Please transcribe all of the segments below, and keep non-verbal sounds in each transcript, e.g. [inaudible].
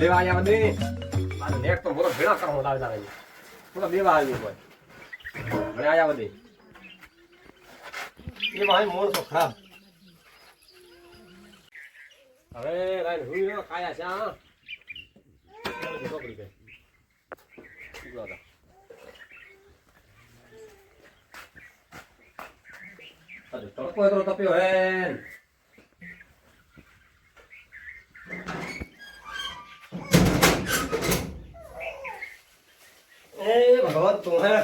લેવા આવ્યા દે મારે નેટ તો મોટો ભેળા કરવા લાવી લાવે પૂરા લેવા આવ્યું હોય મને આવ્યા દે એ ભાઈ મોણસો ખરાબ. હવે લાઈન હુઈ કાયા છે, હા. છોકરી તડકો એટલો તપ્યો હે. એ ભગવાન તું હે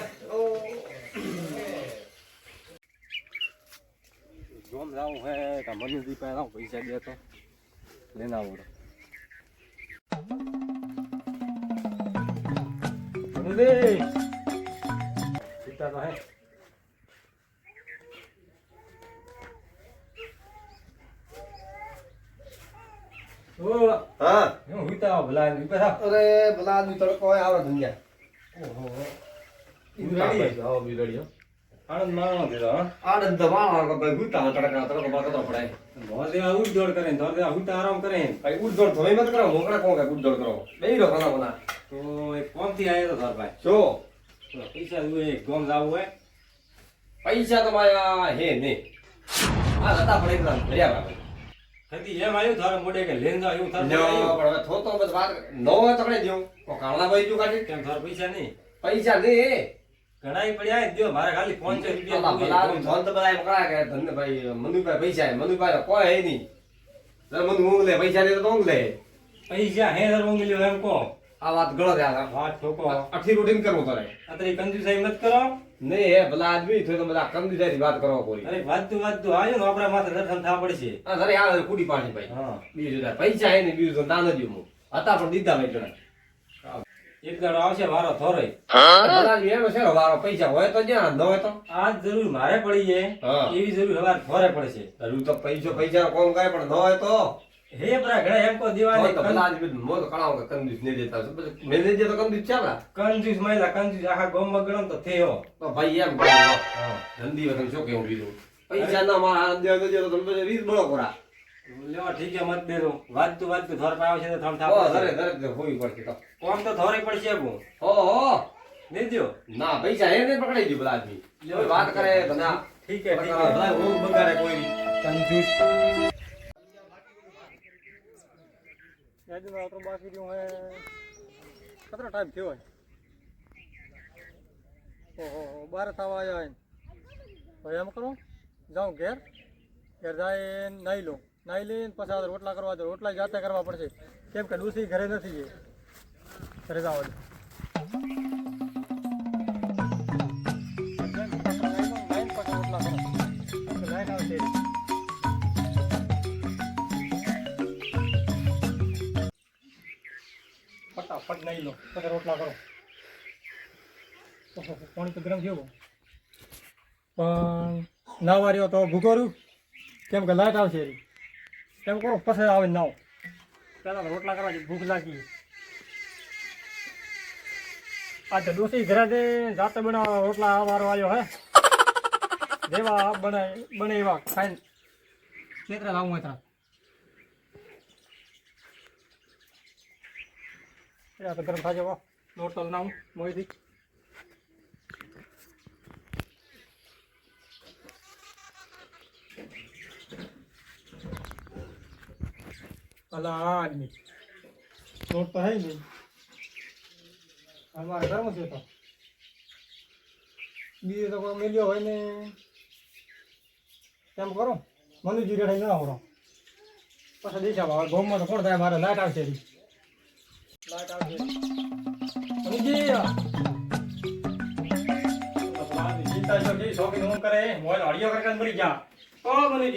જોમ જાવું હે કા મનુ દીપા લાવ પૈસા દે તો લેના આવું મનુ દે સીતા તો હે ઓ હા હું હુતા ભલા દીપા થા અરે ભલા આદમી તડકો હોય આવે દુનિયા આનંદ માણો દીધો હા આનંદ તો માણો કે ભાઈ ગુતા તડકા તડકો પડાય ધોર દેવા ઉડદોડ કરે ધોર દેવા હુતા આરામ કરે ભાઈ ઉડદોડ થોડી મત કરો મોકળા કોણ કે ઉડદોડ કરો? બેહી રહો ખાના બના તો એક કોમથી આવ્યો તો ધોર ભાઈ. જો. પૈસા જોઈએ એક ગોમ જાવું હોય. પૈસા તમારા હે ને. આ હતા એકદમ ભર્યા બાપા. કદી એમ આવ્યું તારે મોડે કે લેન પણ હવે થોતો બસ વાત નો હોય તો કણે દ્યો કો કાળા ભાઈ જો કાઢી કેમ તાર પૈસા નહીં? પૈસા ને ઘણા પડ્યા દો મારે ખાલી પાંચસો રૂપિયા અલા ભલા ફોન તો બધા પકડા કે ધંધે ભાઈ મનુભાઈ પૈસા મનુભાઈ કોઈ હે નહીં. જરા મનુ ઊંઘ લે પૈસા દે તો ઊંઘ લે. પૈસા હે દર મોંગલ્યો એમ કો આ વાત ગળો રહ્યા વાત ઠોકો. અઠી રૂટીન કરવું તારે. અત્યારે કંજુસાઈ મત કરો. નહીં હે ભલા આદમી થયો તમે બધા કમ દીધારી વાત કરવા પૂરી અરે વાંચતું વાંચતું આવ્યું ને આપણા માથે રખમ થા પડશે. હા અરે આ કુડી પાણી ભાઈ. હા. બીજું પૈસા હે ને બીજું તો દાન જ હું હતા પણ દીધા મેં જણા એક દાડો આવશે વારો થોરે. આદમી એનો છે વારો? પૈસા હોય તો જ્યાં ન હોય તો? આ જરૂર મારે પડી જાય એવી જરૂર હવાર થોરે પડશે. હજુ તો પૈસો પૈસા કોમ કરે પણ ન હોય તો? હે બરા એમ હોય દેવાની તો મો કણાવ કે કંદીસ નહીં દેતા મેં નહીં દેતો કંદીસ મહિલા કંજૂસ આખા ગામમાં ગણો તો થયો. તો ભાઈ એમ કહો ધંધી વખત શું કેવું બીજું? પૈસા ના મારા હાથ દેવા દેજો તો તમે રીત બળો કોરા લેવા ઠીક છે મત દેરો વાંચતું વાંચતું થોર પાવ છે તો થોડ થાપ ધરે ધરે હોવી પડશે તો. કોમ તો થોરે પડશે હું હો હો. નહીં ના પૈસા એને પકડાઈ ગયો બધા આદમી. વાત કરે બધા ઠીક છે ઠીક છે. બધા ઊંઘ બગાડે કોઈ. કંજૂસ યાદીમાં આપણો બાકી રહ્યું હે કેટલો ટાઈમ થયો હોય? ઓહો, બાર થવા આવ્યા હોય હવે એમ કરો, જાઉં ઘેર. ઘેર જાય નાહી લઉં. નાહી લઈને પછી આ રોટલા કરવા દો રોટલા જાતે કરવા પડશે. કેમ કે ડૂસી ઘરે નથી એ ઘરે જાવ ફટાફટ નહીં લો પછી રોટલા કરો. ઓહો, પાણી તો ગરમ થયું પણ નાવા રહ્યો તો રહ્યું? કેમ કે લાઈટ આવશે કેમ કરો પછી આવે નાવ. પહેલાં રોટલા કરવા ભૂખ લાગી. આ ડોસી ઘરે જાતે બનાવવા રોટલા વારો આવ્યો હે. [laughs] જેવા બને બને એવા ખાઈને. ખેતરે લાવું હોય ત્યાં આ તો ગરમ થાય જવા લોટ તો નાવું મોઈથી અલા આદમી લોટ તો હે નહીં. અમારે ગરમ છે તો બીજો તો કોઈ મિલ્યો હોય ને. એમ કરો? મનુજી રેડાઈ ના આવડો. પછી દિશામાં હવે ગોમમાં તો કોણ થાય? મારે લાઈટ આવશે હું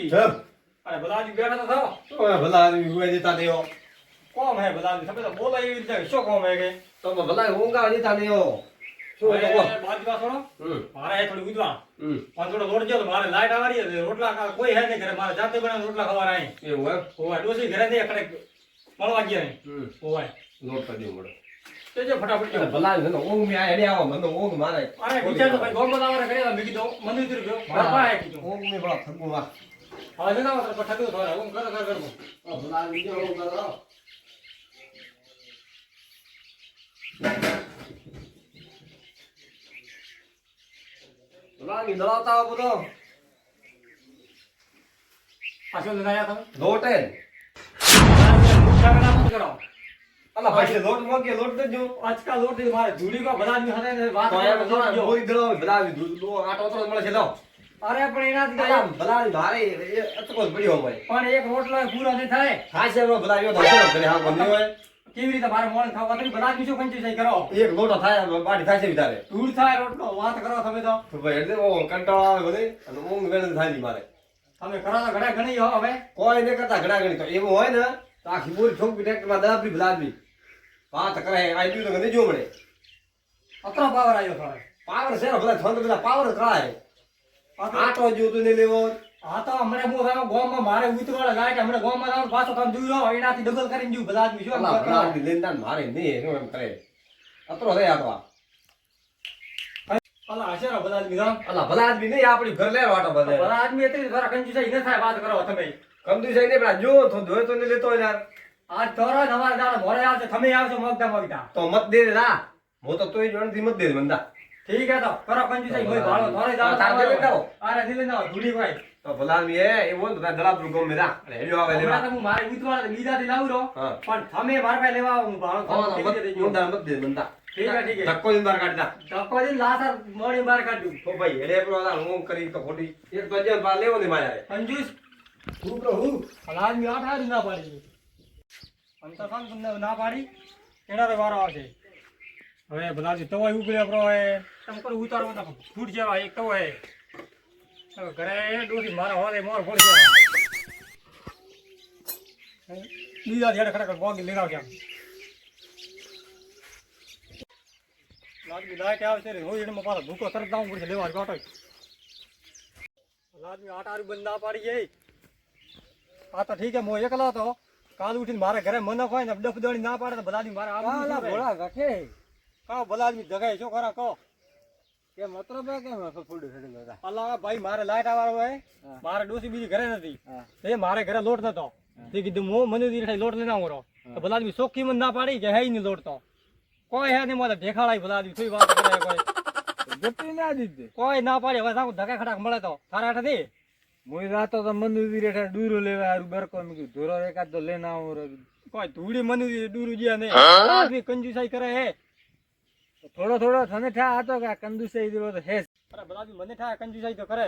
કેમ? ભલા હે આદમી તમે તો બોલો એવી રીતે શું કોમ હે કે? તો ભલા ઊંઘા દીતા મારે હે કોઈ હે નહીં ઘરે. મારે જાતે બનાવીને રોટલા નહીં કડક મળવા ગયા નહીં લોટ કરી મળે. તે જો ફટાફટ ભલા મને ઊંઘ મેં આ હેડે આવો મને ઊંઘ મારે. અરે વિચાર તો ભાઈ ગોળ બનાવવાને કરેલા મેં કીધો મને ઉતરી ગયો. બાપા હે કીધો. ઊંઘ મેં ભલા થકવું વા હવે જતા પર ઠગ્યું થોડા હું કર કર કર. ભલા જો ઊંઘ કરો. ભલાની દળાવતા આવો બધો. પાછો લગાયા તમે? લોટ હે કરો. અલા ભાઈ લોટ મોકે લોટ તો જો આજકા લોટ મારે ધૂળી કો બધા ની હરે વાત તો તો બોરી દળાવ ભલાની આટો તો મળે છે લો. અરે પણ એનાથી ભલાની મારે એ અતકો પડ્યો હોય. પણ એક રોટલો પૂરો ન થાય. ખાસે એનો ભલાની તો હશે ઘરે હા બન્યો હોય. કેવી રીતે મારે મોણ ખાવા તમે બધા શું કંચી સહી કરો? એક લોટો થાય બાડી થાય છે વિચારે ધૂળ થાય રોટલો વાત કરો તમે તો. તો ભાઈ એટલે ઓ કંટાળો આવે બધે. અને ઊંઘ વેણ થાય મારે. તમે કરો તો ઘણા ઘણી હો હવે. કોઈ ને કરતા ઘણા ઘણી તો એવું હોય ને તો આખી બોરી ઠોક ટ્રેક્ટરમાં દાબી ભલાદમી વાત કરે આઈ તો નથી જો મળે અતરો પાવર આવ્યો હવે. પાવર છે ને બધા છંદ બધા પાવર કળાય. અતરો- આટો જોતું ને લેવો. હા તો હમણાં હું થાવ ગોમમાં મારે ઉતરવાળા લાઈટ હમણાં ગોમમાં થાવ પાછો તમે જોઈ લો એનાથી ડબલ કરીને જોયું બધા આદમી શું એમ લઈને તાન મારે નહીં શું એમ કરે. અતરો રે આટો અલા હશે ને બધા આદમી. અલા ભલાદમી નહીં આપણી ઘર લેવા આટો બધે. ભલા આદમી એટલી ઘર કંજુસાઈ ન થાય વાત કરો તમે. કંજુસાઈ ને નહીં પણ જો તો ધોય તો ને લેતો યાર. આજ તોરો તમારે દાડો મોરે આવશે તમે આવશો મગદા મગદા તો મત દે ના હું તો તોય જોણથી મત દે મંદા. ઠીક હે તો કરો કંજુસાઈ કોઈ ભાળો થોડે દાડો તાર દિલે દાડો. અરે દિલે ના ધૂળી ભાઈ તો ભલાદમી એ એવું તો તાર દળાપરું ગમે ના અને હેલ્યો આવે લેવા. તો હું મારે ઉતરવાળા બીજાથી લાવું રહો. પણ તમે માર પાસે લેવા હું ભાળો હા, મત- દે મંદા. ઠીક હે ઠીક હે. ધક્કો દઈને બહાર કાઢી નાખ. ધક્કો દઈને લાસાર મોડી બહાર કાઢ્યું તો ભાઈ હેડે પેલો હું કરી તો ખોટી. એક તો જેમ લેવો ને મારે. કંજૂસ હું પણ આદમી આઠ ના પાડી અંતર સામ તમને ના પાડી એના વારો આવશે. હવે બધા તવાય ઉપડે આપણો હોય તમે કોઈ ઉતારો તો ફૂટ જેવા એક તવો હે હવે ઘરે ડોસી, મારા હોલે મોર ફોડ જવા બીજા જેડે ખરેખર બોગી લેગાવ કેમ લાદમી લાઈટ આવશે રે હોય એમાં પાછા ભૂકો તરત દાવું પડશે, લેવા કાંટો લાદમી આટારું બંધ ના પાડી જાય આ તો ઠીક હે હું એકલા હતો. કાલ ઉઠીને મારા ઘરે મનક ખોય ને ડફ દોડી ના પાડે તો બધા આદમી મારે આવું ભોળા રાખે કાં ભલા આદમી જગાય છો ખરા કહો. કે મતલબ કે ફૂડ ફેડી લેતા અલા ભાઈ મારે લાઈટ આવવાનો હોય. મારે ડોસી બીજી ઘરે નથી. એ મારે ઘરે લોટ નતો. તે કીધું મો મને દીઠાઈ લોટ લઈને આવો તો ભલા આદમી સોખી મને ના પાડી કે હે નહીં લોટ તો કોઈ હે નહીં મારે દેખાડાય ભલા આદમી શું વાત કરે કોઈ? જતી ના દીધી. કોઈ ના પાડે. હવે સાવ ધકા ખડાક મળે તો. તારા હાથે મુઈ રાતો તો મંદુરી રેઠા ડૂરો લેવા હારું બરકો મે કીધું ધોરો એકાદ તો લઈને આવું રે. કોઈ ધૂડી મને દૂર જ્યાં નહીં. આથી કંજુસાઈ કરે હે. થોડો થોડો થને થા હતો કે કંજુસાઈ દેવો તો હે અરે બધા આદમી મને થાય કંજુસાઈ તો કરે.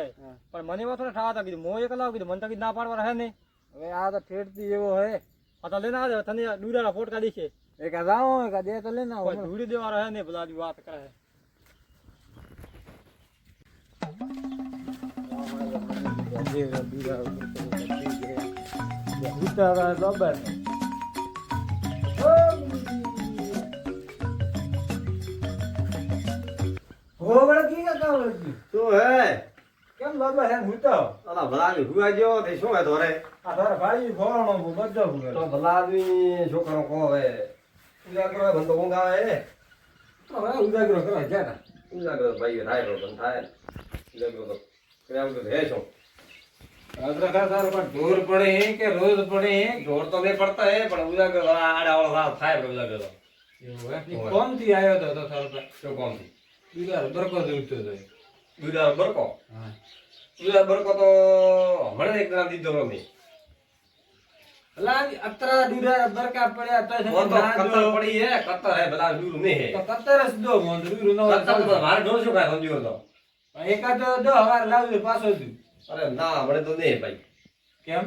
પણ મને એવા થોડા થા હતા કીધું મોં એક લાવ કીધું મને તો કીધું ના પાડવા હે નહીં. હવે આ તો ફેરતી એવો હે. આ તો લઈને આવે તને દૂરાના ફોટકા દીશે એક આ જાઓ એક આ દે તો લઈને આવો. ધૂડી દેવા રહે નહીં બધા વાત કરે છે. ઉતારા બબર હોવળ કી કે કાવળ શું હે? કેમ બબર હે ભૂતો અલા ભલાદમી હુવા ગયો તે શું હે તો રે આ તારા ભાઈ ભોળનો બધો તો ભૂગેલો ભલાદમી છોકરો કો હવે ઉજાગરો હે, મને તો ઊંઘ આવે હે? તો હવે ઉજાગરો કરવા ગયા ઉજાગરો ભાઈ થાય રો પણ થાય. ઉજાગરો તો કર્યા વગર હે શું ઢોર પડે કે રોજ પડે ઢોર તો નહીં પડતા હે પણ ઉજાગરો આડા વાળો ભાવ થાય પણ ઉજાગરો એવું કોણથી આવ્યો તો તો પાસે? શું કોમ બીજા બરકો દોડતો હતો. દુધા બરકો? દુધા બરકો તો હમણાં એક જણા દીધો મેં. અત્રા દુરા બરકા પડ્યા તો ના કતર. પડી હે કતર હે બધા દૂર નહીં હે. તો કતર જ દો મોન રૂરું નો કતર મારે ઢોર શું ખાય સમજ્યો તો. એકાદ દો હવાર લાવજો પાછો અરે ના આપણે તો નહીં ભાઈ. કેમ.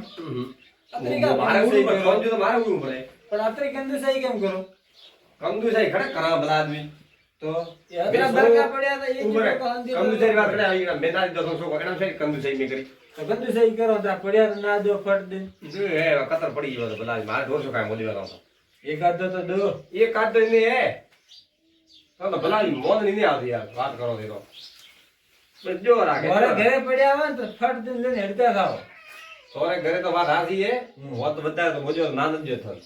મારે ઉડવું પડે સમજ્યો તો મારે ઉડવું પડે. પણ અત્રે કંદુ સહી કેમ કરો? કંદુ સાહેબ ખડે કરા બધા આદમી. તો બરકા પડ્યા એક કંદુ વાત કરે આવી મેં ના દીધો શું કંદુ સાહેબ મેં કરી. તો કંદુ સહી કરો તો પડ્યા ના દો ફટ દે. હે કતર પડી ગયો તો મારે શું ખાય મોદી વાળો એક એકાદ તો દો. એક તો નહીં હે તો ભલા મોન નહીં આવતી યાર વાત કરો બસ જો રાખે. ઘરે ઘરે પડ્યા હોય તો ફટ દે લઈને હેડતા થાવ સોરે ઘરે તો વાત હાથી હે હોત તો બધા તો મોજો ના જ થન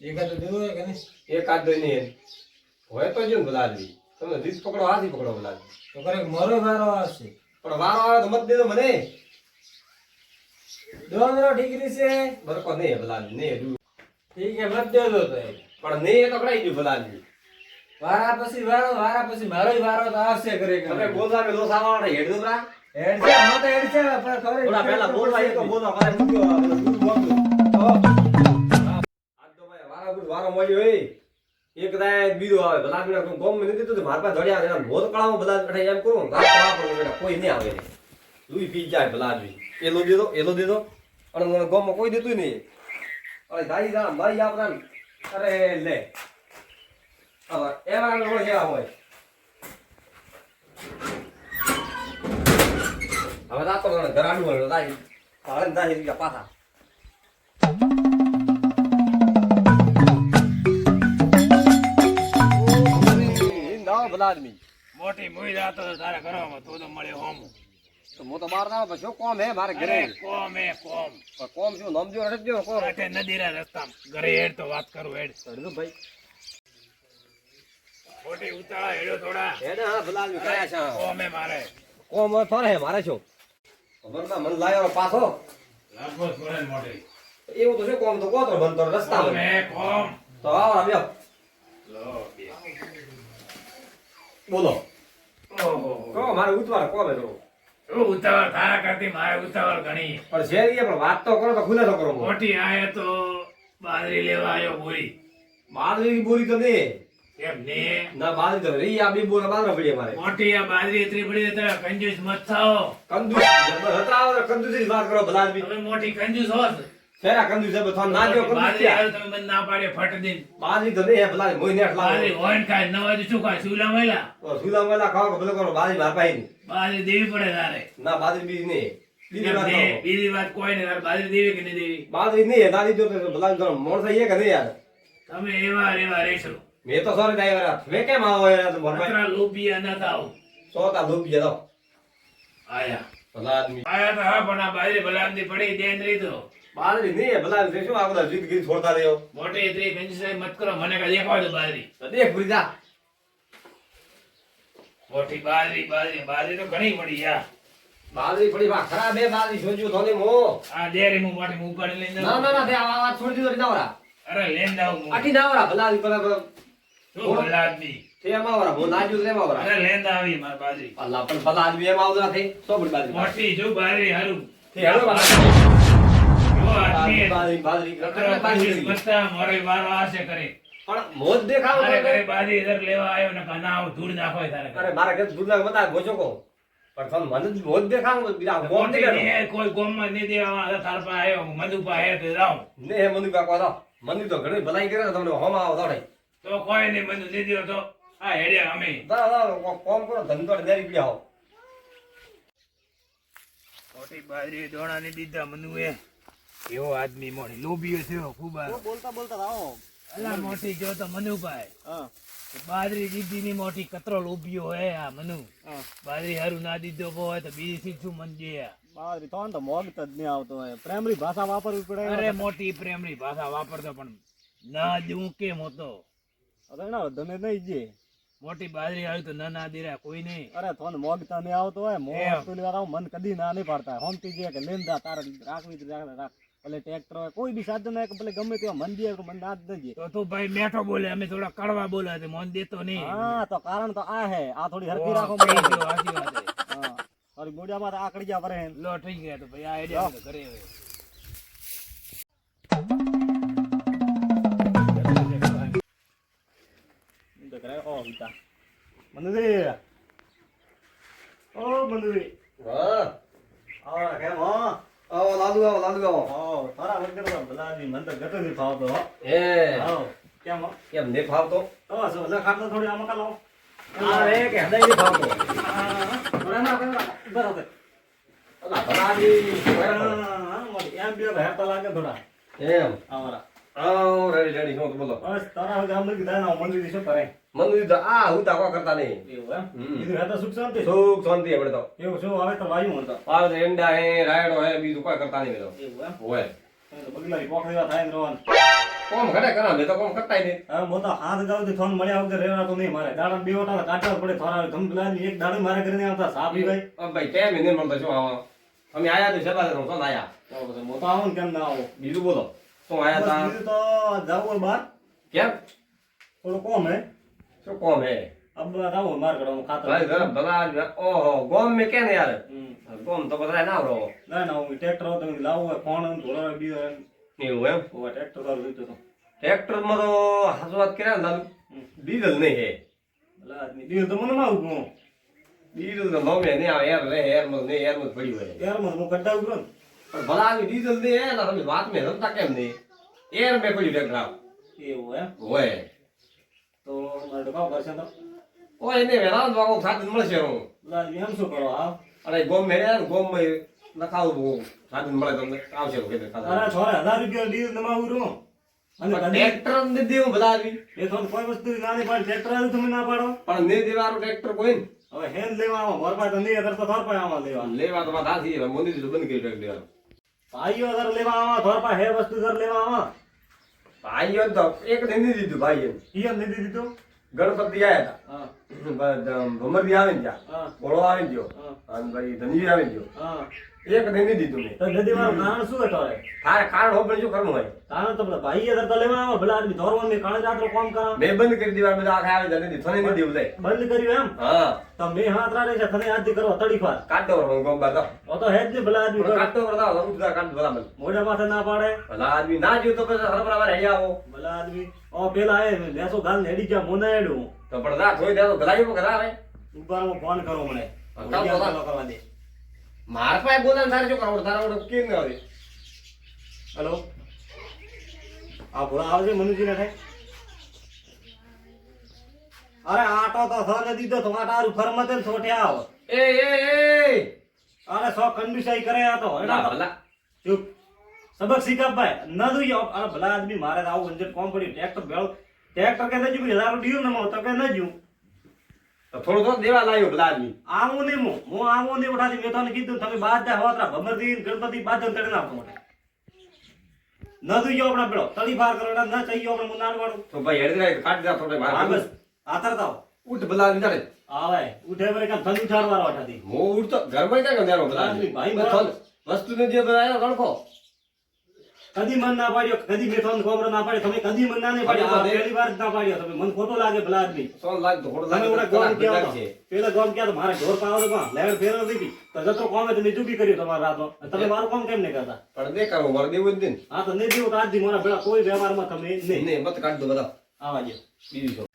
એકાદ દો દેવો કે નહીં? એક કાઢ તો નહીં હોય તો જો ભલા તમે રીત પકડો હાથી પકડો આદમી તો કરે મારો વારો આવશે. પણ વારો આવે તો મત દેજો મને. દોનરો ઠીકરી છે. બરકો નહીં આદમી નહીં. ઠીક હે મત દેજો તો પણ નહીં તો કડાઈ જો આદમી વારા પછી વારો વારા પછી મારો વારો તો આવશે ઘરે તમે બોલવા મેં લોસ આવવાના હેડ દોરા હેડ છે આમાં તો હેડ છે પણ ખબર થોડા પહેલા બોલવા એ તો બોલવા મારે મૂક્યો આ બધું બોલતો તો આજ તો ભાઈ વારા ગુડ વારો મળ્યો એ એક દાય બીજો આવે. ભલા બીજા કોઈ ગોમ નથી તો મારા પાસે જડ્યા એના મોત કળામાં બધા બેઠા એમ કરું ગાત કળા પર કોઈ નહીં આવે. લુઈ પી જાય ભલા બી એલો દીધો એલો દીધો. અને ગોમમાં કોઈ દેતું નહીં. અરે દાઈ દા મારી આપણા અરે લે. હવે એમાં હોય. હવે રાતો ઘરાડું હોય પાછા. આદમી મોટી મુઈ રાતો તો તારા તું તો મળ્યો હોમ. તો હું તો બહાર ના આવું, શું કોમ હે મારે ઘરે? કોમ હે કોમ. કોમ શું નામ જો રડજો કોમ? નદીના રસ્તા ઘરે હેડ તો વાત કરું હેડ. રડજો ભાઈ મોટી ઉતાળા હેડો થોડા. હે હા ભલા આદમી છે? કોમ મારે? કોમ ફરે મારે છો ખબર મન લાયો પાછો. લાગો ને એવું તો શું કોમ તો કોતો બનતો રસ્તા એ કોમ તો આવો આવ્યો લો બોલો. ઓહો કહો મારે ઉતવાર કોમ તો? ઉતાવળ? તારા કરતી મારે ઉતાવળ ઘણી. પણ છે નહીં પણ વાત તો કરો તો ખુલે તો કરો. મોટી આયે તો બાજરી લેવા આવ્યો બોરી. બાદરી બોરી તો નહીં. એમ ના બાદરી તો આ બી બોરા બાદરા પડી અમારે. મોટી આ કંજૂસ મત થાઓ કંદુસ હતા આવો વાત કરો ભલા આદમી. તમે મોટી કંજૂસ છે બથો ના જો ક્યાં? તમે મને ના પાડે ફટ દઈને બાદરી નહીં હે ભલા મોઈ ને બાજરી એટલા હોય ને કાંઈ ન શું કાંઈ સુલા મેલા સુલા મેલા ખાવ ભલે કરો બાદરી માર પાઈ નહીં દેવી પડે તારે. ના બાદરી બીજ નહીં. બીજી વાત ને, કોઈ નહીં બાજરી દેવી કે નહીં દેવી? બાદરી નહીં હે, દાદી જો ભલા મોણ થઈ કે નહીં યાર? તમે એવા એવા રહેશો. મેં તો સોરી થાય યાર મેં કેમ આવો યાર તો કતરા લોભિયા ન થાવ. સો તા લોભ જતો આયા. ભલા આદમી. આયા તો હા પણ આ બાજરી ભલામણી પડી દેન રીતો બાદરી નહીં ભલા આદમી શું આ બધા જીત ગીત છોડતા રહ્યો? મોટી એટલી સાહેબ મત કરો મને કાંઈ દેખાવા દો બાજરી. તો દેખ ભૂલી જા. મોટી બાજરી બાજરી બાજરી તો ઘણી પડી યાર બાદરી પડી બા બે બાદરી સોજ્યું થોડી મો આ ડેરી મો મોટી હું ઉપાડી લઈને ના ના ના તે આ વાત છોડી દીધો નાવરા અરે જાઉં હું. આટી ભલા આદમી શું ભલા. પણ મોજ દેખાવ ઘરે બાજરી ઇધર લેવા આવ્યો ને કાના આવ ધૂળ નાખો તારે. અરે મારા ઘરે બતા ગોચો કો પણ તમે મને મોજ દેખાવ બીજા ગોમ મોટી નહીં ને કોઈ ગોમમાં નહીં દેવા તાર પાસે આવ્યો આવ્યો તો જાઉં. ને મનુ કાકો તો. મનુ તો ઘણી ભલાઈ કરે તમને હોમ આવો દોડે તો કોઈ નહીં મને દેવો તો. આ હેડે અમે. ના દા કોમ કરો ધંધો ને દેરી પીડ્યા હો. મોટી બાજરી દોણા ની દીધા મનુએ. એવો આદમી મોટી લોભીઓ થયો ખૂબ આ. બોલતા બોલતા આવો અલા મોટી જો તો મનુભાઈ. હા. બાજરી દીધી ની મોટી કતરો લોભીઓ હે આ મનુ. બાજરી હારું ના દીધો હોય તો બીજી શીખ શું મન જે બાજરી તો તો મોગત જ નહીં આવતો હોય. પ્રેમરી ભાષા વાપરવી પડે અરે મોટી પ્રેમની ભાષા વાપરતો પણ ના દઉં કેમ હોતો? નહીં જે. મોટી બાજરી આવી તો ના દીરા કોઈ નહીં. અરે તને મોગતા નહીં આવતો હોય. મોગ પેલી વાર મન કદી ના નહીં પાડતા. હોમતી જે કે લેંદા જા તારે રાખવી તો રાખ રાખ. ભલે ટ્રેક્ટર હોય કોઈ બી સાધન હોય કે ભલે ગમે તેવા મન દે તો મન ના દે તો તું ભાઈ મેઠો બોલે અમે થોડા કડવા બોલે છે મન દેતો નહીં. હા તો કારણ તો આ હે આ થોડી હરકી રાખો સાચી વાત છે. હા અરે તો આકડી જા પરે હે. લો ઠીક ગયા તો ભાઈ આ આઈડિયા કરે ઘરે તો કરે ઓ વિતા મનુજી ઓ મનુજી હા. આવો કેમ હો? આવો લાલુ આવો લાલુ આવો. ઓ તારા વગર તો ભલાજી મન તો ગતો નહીં ફાવતો હો. એ. આવો કેમ હો? કેમ ને ફાવતો? તો શું લે ખાટલો થોડી આમાં કાલો. અરે કે હદાઈ ને ફાવતો. બરાબર. બરાબર. અલા ભલા આદમી એમ બે હેરતા લાગે થોડા. એમ. અમારા આવો રેડી રેડી શું બોલો. બસ તારા વગર અમને કીધા ના મંદિર શું કરે મનુ તો આ હું તાકો કરતા નહીં. એવું એમ? હમ. કીધું હેતા સુખ શાંતિ. સુખ શાંતિ આપણે તો. એવું શું આવે તો વાયુ હતો પાવ તો એંડા હે રાયડો હે બીજું કોઈ કરતા નહીં તો. એવું એમ? હોય. બગલાની પોખરીવા થાય ને રોવાનું. કોમ ઘરે કરા મેં તો કોમ કરતા નહીં. હવે મોટા હાથ ગાવથી ફોન મળ્યા વગર રહેવાતું નહીં મારે દાડા બે ઓટા કાઢવા પડે થોડા ધમકલાની એક દાડો મારે ઘરે નહીં આવતા સાબી ભાઈ. અ ભાઈ કેમ એને મળતા શું આવા? અમે આયા તો સભા તો આયા. તો મોટા આવો ને કેમ ના આવો? બીજું બોલો. શું આયા તા તો જાવું બાર કેમ? થોડું કોમ હે. શું કોમ હે? અબ રાવો માર કરવાનું ખાતર ભાઈ ઘર ભલા ઓહો ગોમ મે કેને યાર ગોમ તો બધા ના રહો. ના ના હું ટ્રેક્ટર તો લાવું હોય ફોન ધોળો બીજો એવું એમ? ઓવા ટ્રેક્ટર તો લીધો તો ટ્રેક્ટરમાં તો હાજવાત કર્યા લાલ ડીઝલ નહીં હે. ભલા આદમી ડીઝલ તો મને મારું ગણો ડીઝલ તો મમ્મી નહીં આવે એર રે એર મત નહીં એર મત પડ્યું હોય. એર મત હું કઢાવું ને. પણ ભલા આદમી ડીઝલ દે એના ને તમે વાત મેં રમતા કેમ નહીં? એર મેં પડી ટ્રેક્ટર આવ. એવું એમ? હોય. તો મારે કામ કરશે તો? ઓય એને જ વાગો સાધન મળશે હું. એમ શું કરો આ અરે ગોમ મેં રહ્યા ગોમ મે નખાવું સાધન મળે તમને. આવશે કે કીધું છ હજાર રૂપિયા ડીઝલ તમે ઉગરો અને પણ ટ્રેક્ટર ને દેવું ભલા આદમી એ તો કોઈ વસ્તુ નાની પણ ટ્રેક્ટર આવ્યું તમે ના પાડો. પણ ને દેવાનું ટ્રેક્ટર કોઈ ને. હવે હેલ લેવા આવો મારા પાસે તો નહીં અગર તો થોર પાસે આવા લેવા. લેવા તો વાત હાથી હવે મોદી બંધ કરી ટ્રેક્ટર દેવાનું ભાઈઓ ઘર લેવા આવા ઘર પાસે હે વસ્તુ ઘર લેવા આવા. ભાઈઓ તો એક ને નહીં દીધું ભાઈ ઈ એમ લીધી દીધું ગણપતિ આયા હા. હતા ભમરજી આવે ને ત્યાં ઘોડો આવે ગયો. હા. અને ભાઈ ધનજી આવે ગયો. હા. એક નહીં દીધું મેં. તો નદી મારું કારણ શું હતો હવે? તારે કારણ હોપ શું કરવું હોય? કારણ તો ભાઈ અગર તો લેવા આવો ભલા આદમી ધોરવા મેં કાણે જાતરો કામ કરા. મેં બંધ કરી દીવા બધા આખા આવે નથી થને નહીં દેવું લે બંધ કર્યું એમ? હા. તો મેં હાથ રાડે છે થને હાથ કરો તડી ફાર કાટો રહો ગોમ બાદ ઓ તો હેજ ને ભલા આદમી કરો. હું બધા કાટ ભલા બરાબર મોઢા માથે ના પાડે. ભલા આદમી ના જીવ તો પછી હરબરા વાળા હેડી આવો. ભલા આદમી. ઓ પેલા એ લેસો ગાલ નેડી ગયા મોના હેડું તો ના થોઈ દે તો ગલાઈ માં ગલા આવે ફોન કરો મને. કામ કરવા દે. માર પાસે બોલા તારે શું કરવું તારા ઓડે કેમ ન આવે? હેલો? આ ભોળા આવશે મનુજી ને થાય અરે આટો તો સર દીધો તો આટારું ફરમતે ને આવ. એ એ એ! અરે સો કંડુસાઈ કરે આ તો ભલા ભલા. ચૂપ. સબક શીખા ભાઈ ન દુઈ અરે ભલા આદમી મારે આવું અંજર કોમ પડ્યું. ટ્રેક્ટર ભેળો ટ્રેક્ટર કે નજુ હજાર ડીયું નમો તો કે ન તો થોડું થોડું દેવા લાવ્યો ભલા આદમી આવું નહીં હું. હું આવું નહીં ઉઠાતી મેં તને કીધું તમે બાદ દે હોતરા ભમરદી ગણપતિ બાદ તડે નાખો મોટે ન દુઈ આપણે પેલો તળી ફાર કરો ન ચાહીએ આપણે મુનાર વાળું તો ભાઈ હેડ કાઢ દે થોડે હા માર બસ. આતર તાવ ઉઠ ભલા આદમી તારે આવે. ઉઠે વરે કામ ઠંડુ વાટાતી મો ઉઠતો ઘરમાં ક્યાં ગંધારો ભલા આદમી ભાઈ, વસ્તુ ને જે બધા આયો ગણખો. કદી મન ના પાડ્યો કદી મેં તમને ખબર ના પાડ્યો તમે કદી મન ના નહીં પાડ્યો પહેલી વાર ના પાડ્યો તમે મન ખોટો લાગે ભલા આદમી સોન તમે ઓલા ગોમ ક્યાં છે. પેલા ગોમ ક્યાં તો મારે ઢોર પાવો તો લેવડ ફેરવ દીધી. તો જતો કોમે તમે ચૂકી કર્યું તમારા રાતો તમે મારું કામ કેમ નહીં કરતા? પણ નહીં કરો મારે દેવું જ નહીં હા તો નહીં દેવું તો આજથી મારા ભેળા કોઈ વ્યવહારમાં તમે નહીં. નહીં મત કાઢ દો બધા. આવા દો બીજું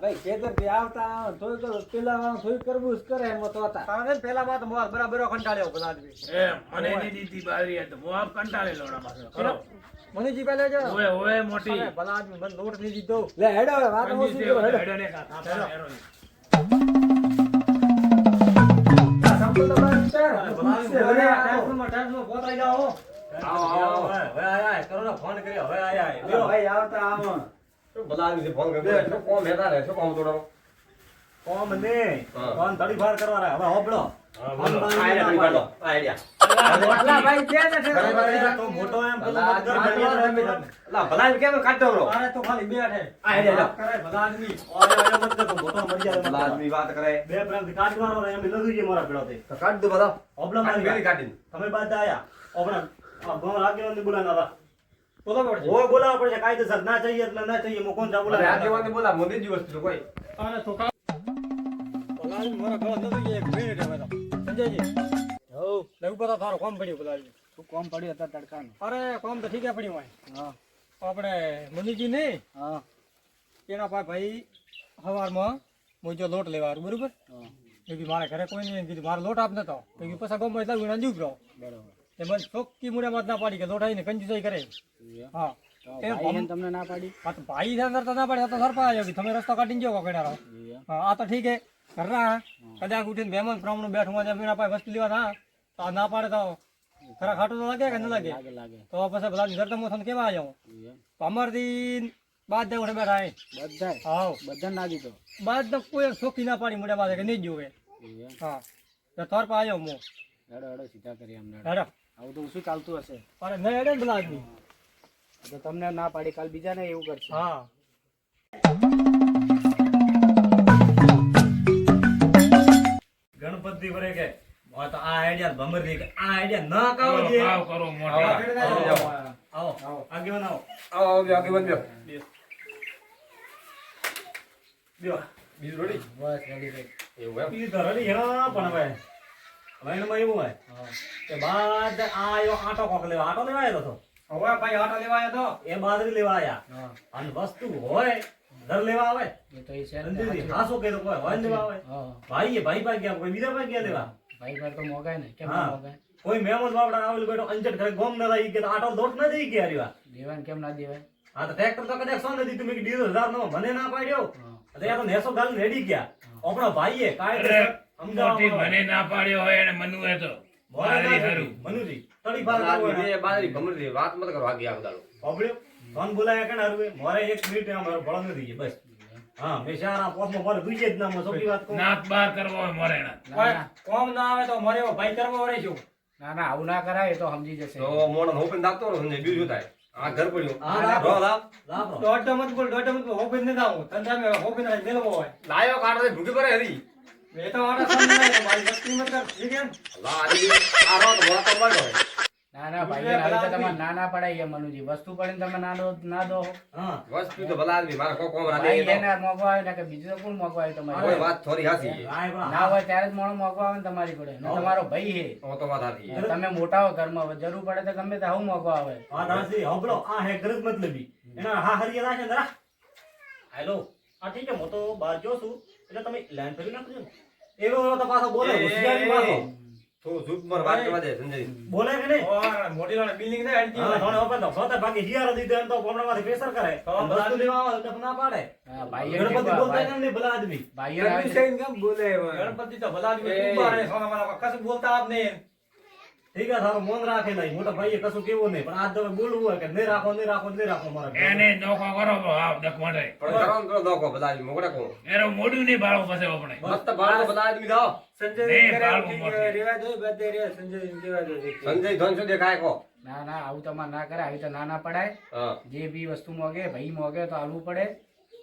ભાઈ ખેતરથી આવતા થોડું કરો પેલા થોય કરવું જ કરે એમ તો હતા. કે પેલા માં તો મોત બરાબર કંટાળ્યો બધા આદમી એ મને નહીં દીધી બારી તો હું આપ કંટાળે લોડા પાસે કરો મનુજી પહેલા જો ઓએ ઓએ મોટી. ભલા આદમી મને નોટ નહીં દીધો. લે હેડો હવે વાત ઓછી હેડો. હેડો ને કા તો કરો ફોન કર્યો હવે આયા ભાઈ આવતા આવો. આદમી ફોન કર્યો શું કોમ હેતા ને શું કોમ તોડો કોમ ને. ફોન તડી ફાર કરવાના હવે હોબળો કર, કેમ. કરે કર, કર. કરે તમે બાદ આયા. આગેવાનને બોલાવવાના હતા. બોલો પડશે. ઓય, બોલાવવા પડશે. કાયદેસર ના ચાહીએ એટલે ના ચાહીએ હું કોણ જા અરે બોલાવવા? આગેવાનને બોલા મોદી જ વસ્તુ કોઈ. અરે તો કા ભલા મારા ગળા નથી એક મિનિટ હવે સંજયજી. હો લગભગ તો તારો કોમ પડ્યું આદમી કોમ પડ્યું હતા તડકાનું? અરે કોમ તો ઠીક પડ્યું હોય. હા. આપણે મુનિજી ને હા. એના પાસે ભાઈ સવારમાં હું લોટ લેવા બરોબર? મારા મેં કીધું મારે ઘરે કોઈ નહીં. કીધું મારો લોટ આપ નતો મેં કીધું પછી ગમે એટલા વિના જીવ રહો બરોબર. એ મને ચોખ્ખી મુડામાં ના પાડી કે આવીને કંજુસાઈ કરે. હા. તમને ના પાડી? આ તો ભાઈ અંદર તો ના પાડે તો સરપા આવ્યો કે તમે રસ્તો કાઢીને જો કકડારો હા આ તો ઠીક હે. ઘરના કદાચ ઉઠીને મહેમાન પ્રમાણે બેઠું પાસે વસ્તુ લેવા ના તો આ ના પાડે તો ખરા ખાટું તો લાગે કે ન લાગે? તો પછી બધા ઘર તો હું તમને કેવા આવ્યો તો અમારથી બાદ દે ઉઠે બેઠા બધા હાવ બધા ના દીધો? બાદ કોઈ ચોખ્ખી ના પાડી મુડા પાસે કે નહીં જોવે. હા. તો થોર પા આવ્યો હું. હેડો હેડો સીધા કરી અમને હેડો. આવું તો શું ચાલતું હશે? પણ નહીં હેડે ને પેલા આદમી. તો તમને ના પાડી કાલ બીજાને એવું કરશે. હા. ગણપતિ ભરે કે તો આ આઈડિયા ભમર દે આ આઈડિયા ના કાવો કરો, છે કરો મોટો. આવો આવો આવો આવો બે આગેવાન બે. બ્યો બીજું રેડી બસ રેડી એવું એમ? તો રેડી હા પણ હવે. એનામાં એવું હોય કે બાદ આ આયો આટો કોક લેવા આટો લેવા આવ્યો તો હવે ભાઈ આટો લેવા આવ્યો એ બાદરી લેવા આયા અને વસ્તુ હોય ઘર લેવા આવે. એ તો એ છે અંદરથી હાસો કે કોઈ હોય લેવા આવે. ભાઈ એ ભાઈ ભાઈ ગયા કોઈ બીજા ભાઈ ગયા લેવા? ભાઈ ભાઈ તો મોગાય ને કેમ મોગાય કોઈ મહેમાન બાપડા આવેલું બેઠો અંજટ ઘરે ગોમ ન રહી કે આટો દોટ ન દઈ ગયા રીવા દેવાન કેમ ના દેવાય? હા તો ટ્રેક્ટર તો કદાચ સો નથી તમે ડીઝલ હજાર નો મને ના પાડ્યો. તો યા તો નેસો ગાલ રેડી ગયા. આપણો ભાઈએ કાય મોટી મને ના પાડ્યો હોય એને મનુ એ તો. હારું. મનુજી તડી પાર કરવો બાદરી બાદરી ભમરી દે વાત મત કરો આગે આગ દાડો સાંભળ્યો? ફોન બોલાયા કે ના હારું? મોરે એક મિનિટ અમારો ભળો નથી ગયો, બસ. હા મેં શાળા પોસમાં મારે દુઈએ જ ના, સોખી વાત કો નાક બાર કરવો હોય મોરે ના કોમ ના આવે તો મરે ભાઈ કરવો વરે છું ના ના આવું ના કરાય તો સમજી જશે. તો મોણ હોપન દાબતો ને સમજે બીજું શું થાય. આ ઘર પડ્યો. આ રાખ. રો રો. દોઢ મત બોલ દોઢ મત બોલ. ને દાવ તંદા મે હોબીન ને મેલવો હોય. લાયો કાઢો ભૂખી પડે હરી. એ તો આડા સામે મારી વસ્તી મત કર. ઠીક હે ને? આ રો તો તો મળ્યો ના ના ભાઈ આવી તો ના ના પડાય મનુજી. વસ્તુ પડે તમે ના દો ના દો. હા. વસ્તુ તો ભલા આદમી મારા કોઈ કોમ રાધે એને મોગો આવે ને કે બીજું કોણ મોગો આવે કોઈ વાત થોડી હાસી છે. લાય પણ ના હોય ત્યારે જ મોણો મોગો આવે ને તમારી જોડે. તમારો ભાઈ હે ઓ તો વાત હાસી તમે મોટા હો ઘરમાં જરૂર પડે તો ગમે તે આવું. મોગો આવે હા, દાદાજી, સાંભળો, આ હે ગરજ મતલબી. એના હા હરિયા રાખે જરા. હેલો. હા ઠીક છે હું તો બહાર જો છું. એટલે તમે લાઈન ફેરવી નાખજો એવો એવો તો પાછો બોલે હોશિયારી પાછો. તો ઝૂક પર વાત કરવા દે સંજય બોલે કે નહીં મોટી લાને બિલ્ડિંગ ને હા, થોડે ઓપન તો સોતે બાકી હિયારો દીધો એમ તો ગામડામાંથી પ્રેશર કરે. તો વસ્તુ લેવા આવે તો ના પાડે. હા, ભાઈ ગણપતિ કે બોલતા કેમ નહીં ભલા આદમી? ભાઈ ગણપતિ કેમ બોલે ગણપતિ તો ભલા આદમી. ઊભા રહે સોના માના કશું બોલતા આપ નહીં ઠીક છે, તારું મન રાખે નહીં. મોટા ભાઈએ કશું કેવું નહીં. પણ આજ તમે બોલવું હોય કે નહીં રાખો, નહીં રાખો, નહીં રાખો મારા એને નોખો કરો તો હાવ દક માટે પણ કરો ને કરો દોખો બધા મોકડે કો એનો મોઢું નહીં બાળો પાસે આપણે. મસ્ત બાળકો બધા આદમી દાઓ નહીં બધે રે સંજય ધન શું દેખાય કો. ના ના આવું તમારે ના કરે આવી તો ના ના પડાય. જે બી વસ્તુ મોગે ભાઈ મોગે તો આલવું પડે.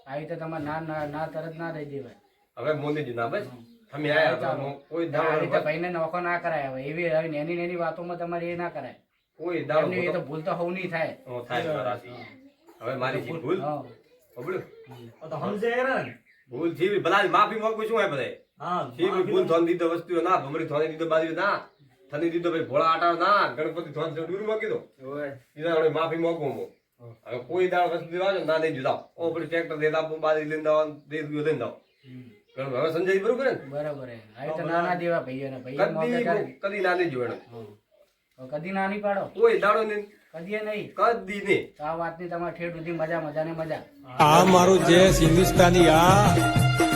આવી તો તમારે ના ના ના તરત ના દઈ દેવાય. હવે મોદી ના બસ. તમે આયા કોઈ દાડો ભાઈને નોખો ના કરાય. હવે એવી આવી નાની નાની વાતોમાં તમારે એ ના કરાય. કોઈ દાડો એ તો ભૂલ તો હોવ નહીં થાય. થાય હવે મારી ભૂલ હા. તો સમજે ને? ભૂલથી ભલા માફી માંગુ શું હે બધે હા, થી ભૂલ ધોન દીધો વસ્તુ ના ભમરી થોની દીધો બાજુ ના થની દીધો ભાઈ ભોળા આટા ના ગણપતિ ધોન છે દૂરમાં કીધો ઈના માફી માંગુ હવે કોઈ દાળ વસ્તુ દેવા ના દઈ દીધા ઓ પડી ટ્રેક્ટર દેતા હું બાજરી લઈને દાવ દે ગયો લઈને ગણ હવે સંજય બરોબર ને? બરાબર હે રીતે ના ના દેવા ભાઈ કદી ત્યારે કદી ના દેજો એને હા. તો કદી ના નહીં પાડો. કોઈ દાડો નહીં. કદી નહીં. કદી નહીં. તો આ વાતની તમારે ઠેઠ સુધી મજા મજા ને મજા. આ મારું જે હિન્દુસ્તાની આ